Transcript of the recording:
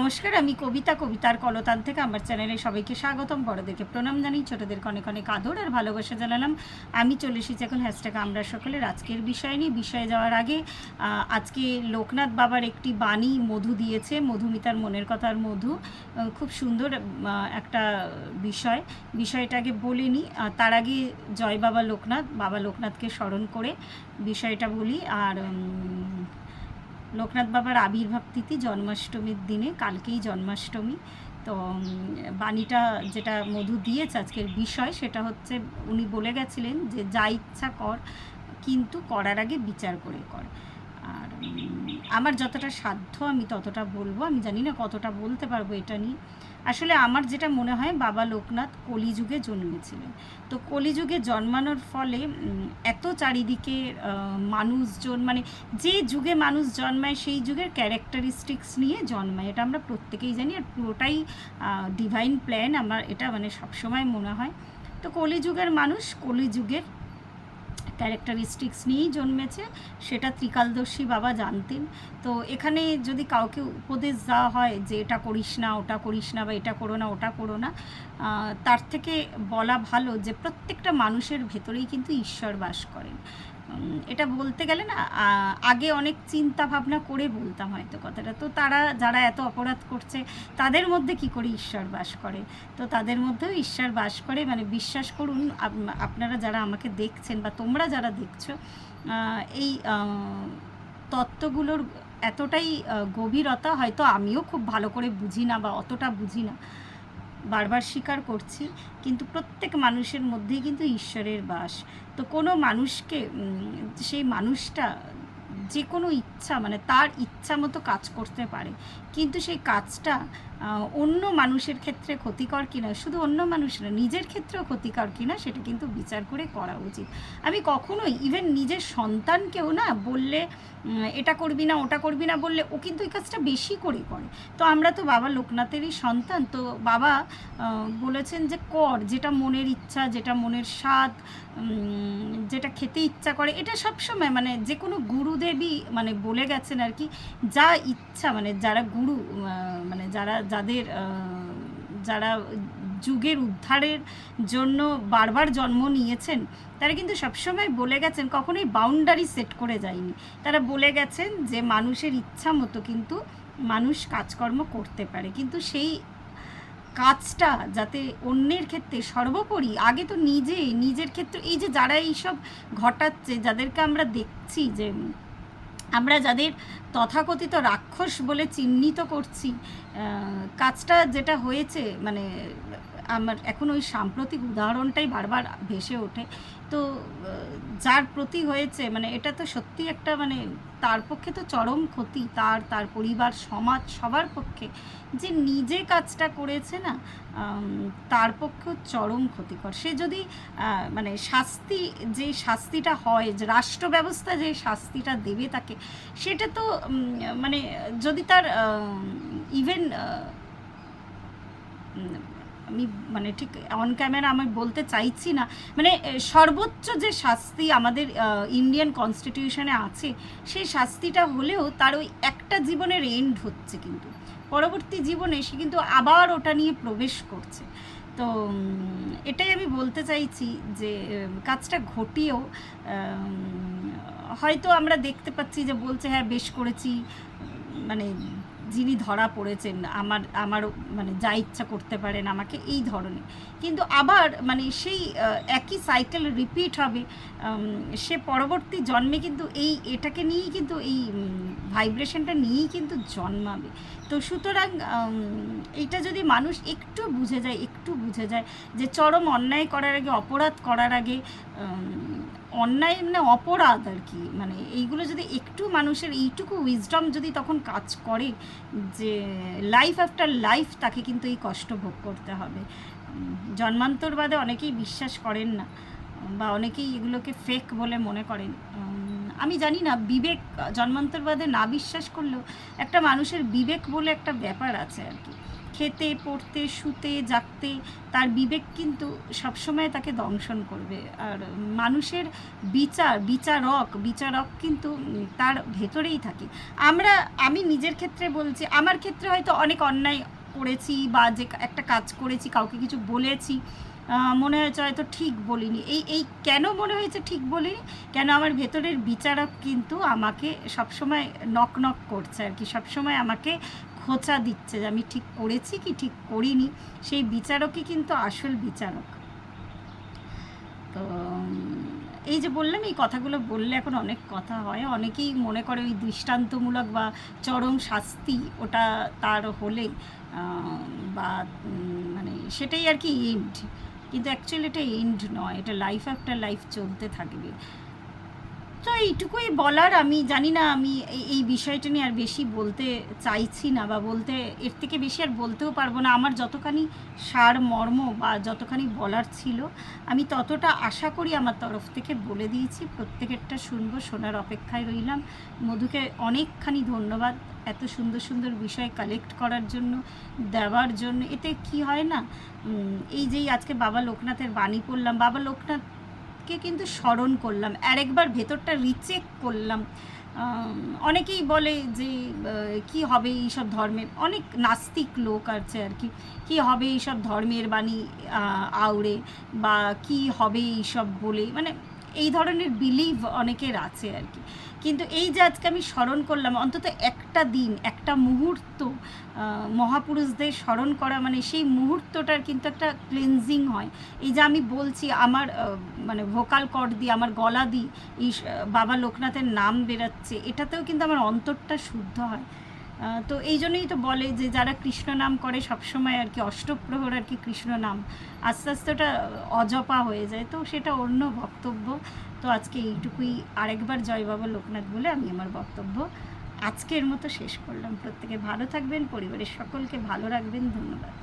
নমস্কার, আমি কবিতা, কবিতার কলতান থেকে আমার চ্যানেলে সবাইকে স্বাগতম। বড়দেরকে প্রণাম জানাই ছোটদেরকে অনেক অনেক আদর আর ভালোবাসা জানালাম। আমি চলে এসেছি এখন হ্যাশট্যাগ আমরা সকলের আজকের বিষয় নিয়ে। বিষয়ে যাওয়ার আগে আজকে লোকনাথ বাবার একটি বাণী মধু দিয়েছে, মধুমিতার মনের কথার মধু। খুব সুন্দর একটা বিষয়। বিষয়টাকে বলে নিই। তার আগে জয় বাবা লোকনাথ, বাবা লোকনাথকে স্মরণ করে বিষয়টা বলি। আর লোকনাথ বাবার আবির্ভাব তিথি জন্মাষ্টমীর দিনে, কালকেই জন্মাষ্টমী। তো বাণীটা যেটা মধু দিয়েছে আজকের বিষয়, সেটা হচ্ছে উনি বলে গেছিলেন যে, যা ইচ্ছা কর, কিন্তু করার আগে বিচার করে কর। আর আমার যতটা সাধ্য আমি ততটা বলব। আমি জানি না কতটা বলতে পারব এটা নিয়ে। আসলে আমার যেটা মনে হয়, বাবা লোকনাথ কলিযুগে জন্মেছিলেন। তো কলিযুগে জন্মানোর ফলে এত চারিদিকে মানুষজন মানে যে যুগে মানুষ জন্মায়, সেই যুগের ক্যারেক্টারিস্টিক্স নিয়ে জন্মায়। এটা আমরা প্রত্যেকেই জানি আর পুরোটাই ডিভাইন প্ল্যান আমার এটা মানে সবসময় মনে হয়। তো কলিযুগের মানুষ কলিযুগের ক্যারেক্টারিস্টিক্স নিয়েই জন্মেছে, সেটা ত্রিকালদর্শী বাবা জানতেন। তো এখানে যদি কাউকে উপদেশ দেওয়া হয় যে এটা করিস না, ওটা করিস না বা এটা করো না, ওটা করো না তার থেকে বলা ভালো যে প্রত্যেকটা মানুষের ভেতরেই কিন্তু ঈশ্বর বাস করেন। এটা বলতে গেলে না আগে অনেক চিন্তা ভাবনা করে বলতাম হয়তো কথাটা। তো তারা যারা এত অপরাধ করছে, তাদের মধ্যে কি করে ঈশ্বর বাস করে? তো তাদের মধ্যেও ঈশ্বর বাস করে। মানে বিশ্বাস করুন আপনারা যারা আমাকে দেখছেন বা তোমরা যারা দেখছ এই তত্ত্বগুলোর এতটাই গভীরতা হয়তো আমিও খুব ভালো করে বুঝি না বা অতটা বুঝি না। বারবার স্বীকার করছি, কিন্তু প্রত্যেক মানুষের মধ্যেই কিন্তু ঈশ্বরের বাস। তো কোনো মানুষকে সেই মানুষটা যে কোনো ইচ্ছা মানে তার ইচ্ছা মতো কাজ করতে পারে, কিন্তু সেই কাজটা অন্য মানুষের ক্ষেত্রে ক্ষতিকর কিনা, শুধু অন্য মানুষ না, নিজের ক্ষেত্রেও ক্ষতিকর কিনা, সেটা কিন্তু বিচার করে করা উচিত। আমি কখনোই ইভেন নিজের সন্তানকেও না বললে এটা করবি না, ওটা করবি না বললে, ও কিন্তু এই কাজটা বেশি করে করে। তো আমরা তো বাবা লোকনাথেরই সন্তান, তো বাবা বলেছেন যে কর, যেটা মনের ইচ্ছা, যেটা মনের স্বাদ যেটা খেতে ইচ্ছা করে, এটা সবসময় মানে যে কোনো গুরুদেবই মানে বলে গেছেন আর কি, যা ইচ্ছা মানে যারা গুরু মানে যারা যাদের যারা যুগের উদ্ধারের জন্য বারবার জন্ম নিয়েছেন, তারা কিন্তু সবসময় বলে গেছেন, কখনোই বাউন্ডারি সেট করে যায়নি। তারা বলে গেছেন যে মানুষের ইচ্ছা মতো কিন্তু মানুষ কাজকর্ম করতে পারে। কিন্তু সেই কাজটা যাতে অন্যের ক্ষেত্রে সর্বোপরি, আগে তো নিজে, নিজের ক্ষেত্রে এই যে যারা এইসব ঘটাচ্ছে, যাদেরকে আমরা দেখছি যে আমরা যাদের তথাকথিত রাক্ষস বলে চিহ্নিত করছি কাজটা যেটা হয়েছে মানে আমার এখন ওই সাম্প্রতিক উদাহরণটাই বারবার ভেসে ওঠে। তো যার প্রতি হয়েছে মানে এটা তো সত্যি একটা মানে তার পক্ষে তো চরম ক্ষতি, তার তার পরিবার, সমাজ, সবার পক্ষে। যে নিজে কাজটা করেছে না তার পক্ষেও চরম ক্ষতিকর। সে যদি মানে শাস্তি, যে শাস্তিটা হয়, যে রাষ্ট্র ব্যবস্থা যে শাস্তিটা দেবে তাকে, সেটা তো মানে যদি তার ইভেন আমি মানে ঠিক অন ক্যামেরা আমি বলতে চাইছি না। মানে সর্বোচ্চ যে শাস্তি আমাদের ইন্ডিয়ান কনস্টিটিউশনে আছে, সেই শাস্তিটা হলেও তার ওই একটা জীবনের এন্ড হচ্ছে কিন্তু। পরবর্তী জীবনে সে কিন্তু আবার ওটা নিয়ে প্রবেশ করছে। তো এটাই আমি বলতে চাইছি যে কাজটা ঘটিয়েও হয়তো আমরা দেখতে পাচ্ছি যে বলছে হ্যাঁ বেশ করেছি। মানে যিনি ধরা পড়েছেন, আমার আমারও মানে যা ইচ্ছা করতে পারেন আমাকে এই ধরনের। কিন্তু আবার মানে সেই একই সাইকেল রিপিট হবে সে পরবর্তী জন্মে কিন্তু এই, এটাকে নিয়েই কিন্তু এই ভাইব্রেশনটা নিয়েই কিন্তু জন্মাবে। তো সুতরাং এটা যদি মানুষ একটু বুঝে যায়, একটু বুঝে যায় যে চরম অন্যায় করার আগে, অপরাধ করার আগে অন্যায় মানে অপরাধ আর কি। মানে এইগুলো যদি একটু মানুষের এইটুকু উইজডম যদি তখন কাজ করে যে লাইফ আফটার লাইফ তাকে কিন্তু এই কষ্ট ভোগ করতে হবে। জন্মান্তরবাদে অনেকেই বিশ্বাস করেন না, বা অনেকেই এগুলোকে ফেক বলে মনে করেন। আমি জানি না, বিবেক জন্মান্তরবাদে না বিশ্বাস করলেও একটা মানুষের বিবেক বলে একটা ব্যাপার আছে আর কি। খেতে, পড়তে, শুতে, জাগতে, তার বিবেক কিন্তু সবসময় তাকে দংশন করবে। আর মানুষের বিচার, বিচারক বিচারক কিন্তু তার ভেতরেই থাকে। আমরা, আমি নিজের ক্ষেত্রে বলছি, আমার ক্ষেত্রে হয়তো অনেক অন্যায় করেছি বা যে একটা কাজ করেছি, কাউকে কিছু বলেছি মনে হয়েছে হয়তো ঠিক বলিনি। এই এই কেন মনে হয়েছে ঠিক বলিনি? কেন আমার ভেতরের বিচারক কিন্তু আমাকে সবসময় নক নক করছে আর কি, সবসময় আমাকে খোঁচা দিচ্ছে যে আমি ঠিক করেছি কি ঠিক করিনি? সেই বিচারকই কিন্তু আসল বিচারক। তো এই যে বললাম, এই কথাগুলো বললে এখন অনেক কথা হয়। অনেকেই মনে করে ওই দৃষ্টান্তমূলক বা চরম শাস্তি ওটা তার হলে বা মানে সেটাই আর কি এন্ড কিন্তু অ্যাকচুয়ালি এটা এন্ড নয়। এটা লাইফ আফটার লাইফ চলতে থাকবে। তো এইটুকুই বলার, আমি জানি না, আমি এই- বিষয়টা নিয়ে আর বেশি বলতে চাইছি না বা বলতে, এর থেকে বেশি আর বলতেও পারব না। আমার যতখানি সার, মর্ম বা যতখানি বলার ছিল, আমি ততটা আশা করি আমার তরফ থেকে বলে দিয়েছি। প্রত্যেকেরটা শুনব, শোনার অপেক্ষায় রইলাম। মধুকে অনেকখানি ধন্যবাদ এত সুন্দর সুন্দর বিষয় কালেক্ট করার জন্য, দেওয়ার জন্য। এতে কি হয় না এই যেই আজকে বাবা লোকনাথের বাণী পড়লাম, বাবা লোকনাথকে কিন্তু স্মরণ করলাম, আরেকবার ভেতরটা রিচেক করলাম। অনেকেই বলে যে কি হবে এইসব ধর্মের অনেক নাস্তিক লোক আছে আর কি। কী হবে এইসব ধর্মের বাণী আউড়ে বা কি হবে এইসব বলে? মানে এই ধরনের বিলিভ অনেকের আছে আর কি। কিন্তু এই যে আজকে আমি স্মরণ করলাম, অন্তত একটা দিন, একটা মুহূর্ত মহাপুরুষদের স্মরণ করা মানে সেই মুহূর্তটার কিন্তু একটা ক্লিনজিং হয়। এই যে আমি বলছি, আমার মানে ভোকাল কর দিয়ে, আমার গলা দিই এই বাবা লোকনাথের নাম বেরাচ্ছে, এটাতেও কিন্তু আমার অন্তরটা শুদ্ধ হয়। তো এই জন্যই তো বলে যে যারা কৃষ্ণ নাম করে সবসময় আর কি অষ্টপ্রহর আর কি কৃষ্ণ নাম, আস্তে আস্তে ওটা অজপা হয়ে যায়। তো সেটা অন্য বক্তব্য। তো আজকে এইটুকুই। আরেকবার জয় বাবা লোকনাথ বলে আমি আমার বক্তব্য আজকের মতো শেষ করলাম। প্রত্যেকে ভালো থাকবেন, পরিবারের সকলকে ভালো রাখবেন। ধন্যবাদ।